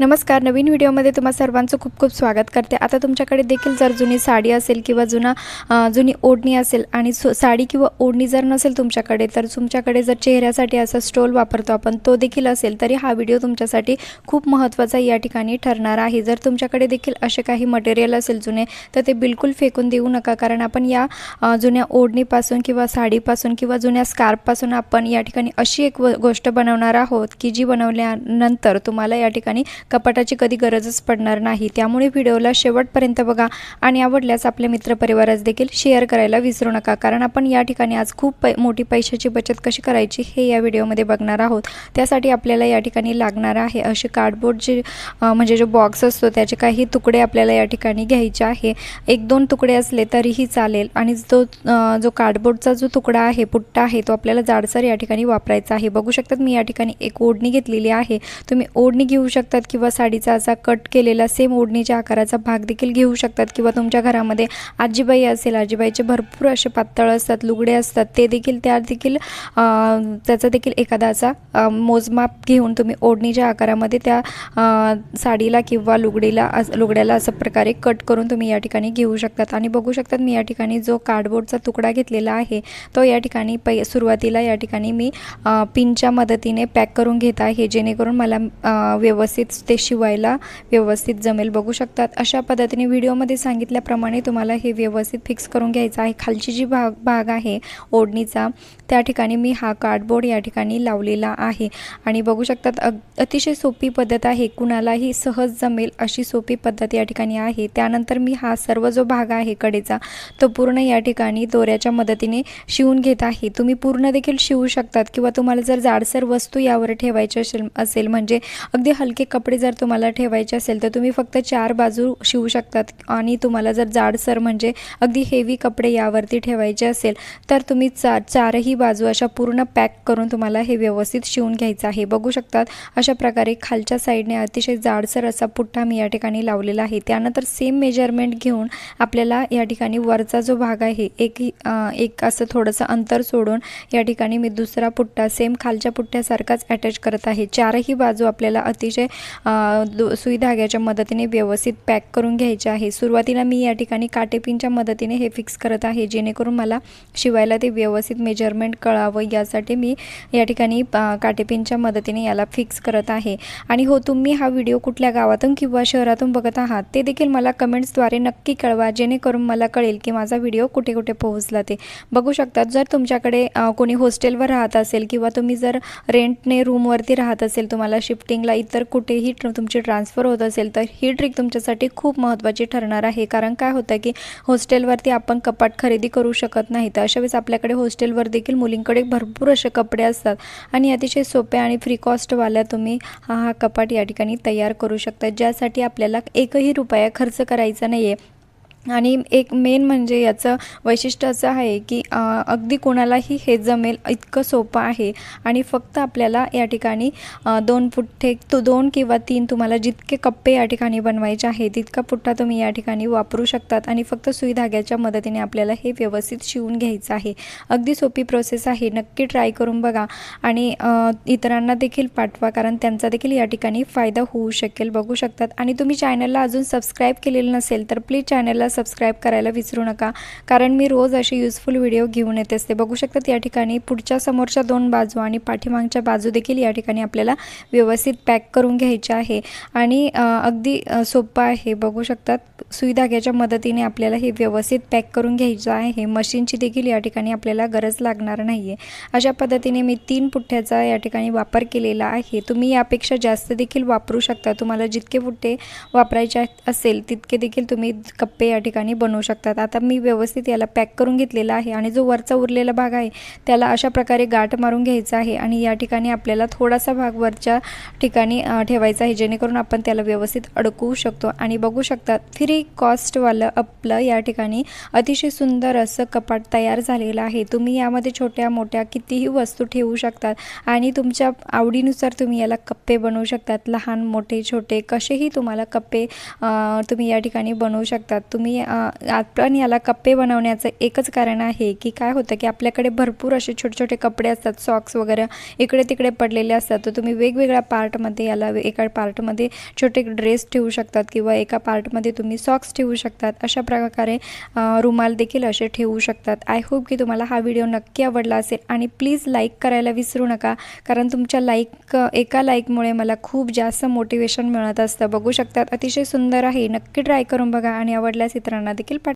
नमस्कार नवीन व्हिडिओमध्ये तुम्हा सर्वांचं खूप खूप स्वागत करते. आता तुमच्याकडे देखील जर जुनी साडी असेल किंवा जुना जुनी ओढणी असेल आणि साडी किंवा ओढणी जर नसेल तुमच्याकडे तर तुमच्याकडे जर चेहऱ्यासाठी असा स्टोल वापरतो आपण तो देखील असेल तरी हा व्हिडिओ तुमच्यासाठी खूप महत्त्वाचा या ठिकाणी ठरणार आहे. जर तुमच्याकडे देखील असे काही मटेरियल असेल जुने तर ते बिलकुल फेकून देऊ नका कारण आपण या जुन्या ओढणीपासून किंवा साडीपासून किंवा जुन्या स्कार्फपासून आपण या ठिकाणी अशी एक व- गोष्ट बनवणार आहोत की जी बनवल्यानंतर तुम्हाला या ठिकाणी कपाटाची कधी गरजच पडणार नाही. त्यामुळे व्हिडिओला शेवटपर्यंत बघा आणि आवडल्यास आपल्या मित्रपरिवारास देखील शेअर करायला विसरू नका. कारण आपण या ठिकाणी आज खूप पै मोठी पैशाची बचत कशी करायची हे या व्हिडिओमध्ये बघणार आहोत. त्यासाठी आपल्याला या ठिकाणी लागणार आहे असे कार्डबोर्डचे म्हणजे जो बॉक्स असतो त्याचे काही तुकडे आपल्याला या ठिकाणी घ्यायचे आहे. एक दोन तुकडे असले तरीही चालेल. आणि जो जो कार्डबोर्डचा जो तुकडा आहे पुट्टा आहे तो आपल्याला जाडसर या ठिकाणी वापरायचा आहे. बघू शकतात मी या ठिकाणी एक ओढणी घेतलेली आहे. तुम्ही ओढणी घेऊ शकतात किंवा किंवा साडीचा असा कट केलेला सेम ओढणीच्या आकाराचा भाग देखील घेऊ शकतात किंवा तुमच्या घरामध्ये आजीबाई असेल आजीबाईचे भरपूर असे पातळ असतात लुगडे असतात ते देखील त्या देखील त्याचा देखील एखादा असा मोजमाप घेऊन तुम्ही ओढणीच्या आकारामध्ये त्या साडीला किंवा लुगडीला लुगड्याला असं प्रकारे कट करून तुम्ही या ठिकाणी घेऊ शकतात. आणि बघू शकतात मी या ठिकाणी जो कार्डबोर्डचा तुकडा घेतलेला आहे तो या ठिकाणी पै सुरुवातीला या ठिकाणी मी पिनच्या मदतीने पॅक करून घेत आहे जेणेकरून मला व्यवस्थित ते शिवायला व्यवस्थित जमेल. बघू शकतात. अशा पद्धतीने व्हिडिओमध्ये सांगितल्याप्रमाणे तुम्हाला हे व्यवस्थित फिक्स करून घ्यायचं आहे. खालची जी भाग भाग आहे ओढणीचा त्या ठिकाणी मी हा कार्डबोर्ड या ठिकाणी लावलेला आहे. आणि बघू शकतात अग अतिशय सोपी पद्धत आहे. कुणालाही सहज जमेल अशी सोपी पद्धत या ठिकाणी आहे. त्यानंतर मी हा सर्व जो भाग आहे कडेचा तो पूर्ण या ठिकाणी दोऱ्याच्या मदतीने शिवून घेत आहे. तुम्ही पूर्ण देखील शिवू शकतात किंवा तुम्हाला जर जाडसर वस्तू यावर ठेवायची असेल असेल म्हणजे अगदी हलके कपडे जर तुम्हाला ठेवायचे असेल तर तुम्ही फक्त चार बाजू शिवू शकतात. आणि तुम्हाला जर जाडसर म्हणजे अगदी हेवी कपडे यावरती ठेवायचे असेल तर तुम्ही चा चारही बाजू अशा पूर्ण पॅक करून तुम्हाला हे व्यवस्थित शिवून घ्यायचं आहे. बघू शकतात अशा प्रकारे खालच्या साईडने अतिशय जाडसर असा पुठ्ठा मी या ठिकाणी लावलेला आहे. त्यानंतर सेम मेजरमेंट घेऊन आपल्याला या ठिकाणी वरचा जो भाग आहे एक एक असं थोडंसं अंतर सोडून या ठिकाणी मी दुसरा पुट्टा सेम खालच्या पुट्ट्यासारखाच अटॅच करत आहे. चारही बाजू आपल्याला अतिशय सुई धाग्याच्या मदतीने व्यवस्थित पॅक करून घ्यायचे आहे. सुरुवातीला मी या ठिकाणी काटेपिनच्या मदतीने हे फिक्स करत आहे. जेणेकरून मला शिवायला ते व्यवस्थित मेजरमेंट कळावं यासाठी मी या ठिकाणी काटेपिनच्या मदतीने याला फिक्स करत आहे. आणि हो तुम्ही हा व्हिडिओ कुठल्या गावातून किंवा शहरातून बघत आहात ते देखील मला कमेंट्सद्वारे नक्की कळवा जेणेकरून मला कळेल की माझा व्हिडिओ कुठे कुठे पोहोचला ते. बघू शकतात जर तुमच्याकडे कोणी हॉस्टेलवर राहत असेल किंवा तुम्ही जर रेंटने रूमवरती राहत असेल तुम्हाला शिफ्टिंगला इतर कुठेही ही ट्र तुमची ट्रान्सफर होत असेल तर ही ट्रिक तुमच्यासाठी खूप महत्त्वाची ठरणार आहे. कारण काय होतं की हॉस्टेलवरती आपण कपाट खरेदी करू शकत नाही. तर अशा वेळेस आपल्याकडे हॉस्टेलवर देखील मुलींकडे भरपूर असे कपडे असतात. आणि अतिशय सोप्या आणि फ्री कॉस्टवाल्या तुम्ही हा हा कपाट या ठिकाणी तयार करू शकता. ज्यासाठी आपल्याला एकही रुपया खर्च करायचा नाही आहे आणि एक मेन म्हणजे याचं वैशिष्ट्य असं आहे की अगदी कोणालाही हे जमेल इतकं सोपं आहे. आणि फक्त आपल्याला या ठिकाणी दोन पुठ्ठे तो दोन किंवा तीन तुम्हाला जितके कप्पे या ठिकाणी बनवायचे आहे तितका पुठ्ठा तुम्ही या ठिकाणी वापरू शकतात. आणि फक्त सुई धाग्याच्या मदतीने आपल्याला हे व्यवस्थित शिवून घ्यायचं आहे. अगदी सोपी प्रोसेस आहे. नक्की ट्राय करून बघा. आणि इतरांना देखील पाठवा कारण त्यांचा देखील या ठिकाणी फायदा होऊ शकेल. बघू शकतात. आणि तुम्ही चॅनलला अजून सबस्क्राईब केलेलं नसेल तर प्लीज चॅनलला सबस्क्राईब करायला विसरू नका. कारण मी रोज असे युजफुल व्हिडिओ घेऊन येत असते. बघू शकतात या ठिकाणी पुढच्या समोरच्या दोन बाजू आणि पाठीमागच्या बाजू देखील या ठिकाणी आपल्याला व्यवस्थित पॅक करून घ्यायचे आहे. आणि अगदी सोपं आहे. बघू शकतात सुई धाग्याच्या मदतीने आपल्याला हे व्यवस्थित पॅक करून घ्यायचं आहे. मशीनची देखील या ठिकाणी आपल्याला गरज लागणार नाही आहे अशा पद्धतीने मी तीन पुठ्ठ्याचा या ठिकाणी वापर केलेला आहे. तुम्ही यापेक्षा जास्त देखील वापरू शकता. तुम्हाला जितके पुठ्ठे वापरायचे असेल तितके देखील तुम्ही कप्पे या ठिकाणी बनवू शकतात. आता मी व्यवस्थित याला पॅक करून घेतलेला आहे आणि जो वरचा उरलेला भाग आहे त्याला अशा प्रकारे गाठ मारून घ्यायचा आहे आणि या ठिकाणी आपल्याला थोडासा भाग वरच्या ठिकाणी ठेवायचा आहे जेणेकरून आपण त्याला व्यवस्थित अडकवू शकतो. आणि बघू शकतात फ्री कॉस्टवालं आपलं या ठिकाणी अतिशय सुंदर असं कपाट तयार झालेलं आहे. तुम्ही यामध्ये छोट्या मोठ्या कितीही वस्तू ठेवू शकतात आणि तुमच्या आवडीनुसार तुम्ही याला कप्पे बनवू शकतात. लहान मोठे छोटे कसेही तुम्हाला कप्पे तुम्ही या ठिकाणी बनवू शकतात. तुम्ही आणि आपण याला कप्पे बनवण्याचं एकच कारण आहे की काय होतं की आपल्याकडे भरपूर असे छोटे छोटे कपडे असतात सॉक्स वगैरे इकडे तिकडे पडलेले असतात. तर तुम्ही वेगवेगळ्या पार्टमध्ये याला वे- एका पार्टमध्ये छोटे ड्रेस ठेवू शकतात किंवा एका पार्टमध्ये तुम्ही सॉक्स ठेवू शकतात. अशा प्रकारे रुमाल देखील असे ठेवू शकतात. आय होप की तुम्हाला हा व्हिडिओ नक्की आवडला असेल आणि प्लीज लाईक करायला विसरू नका कारण तुमच्या लाईक एका लाईकमुळे मला खूप जास्त मोटिवेशन मिळत असतं. बघू शकतात. अतिशय सुंदर आहे. नक्की ट्राय करून बघा आणि आवडल्यास इतरांना देखील पाठ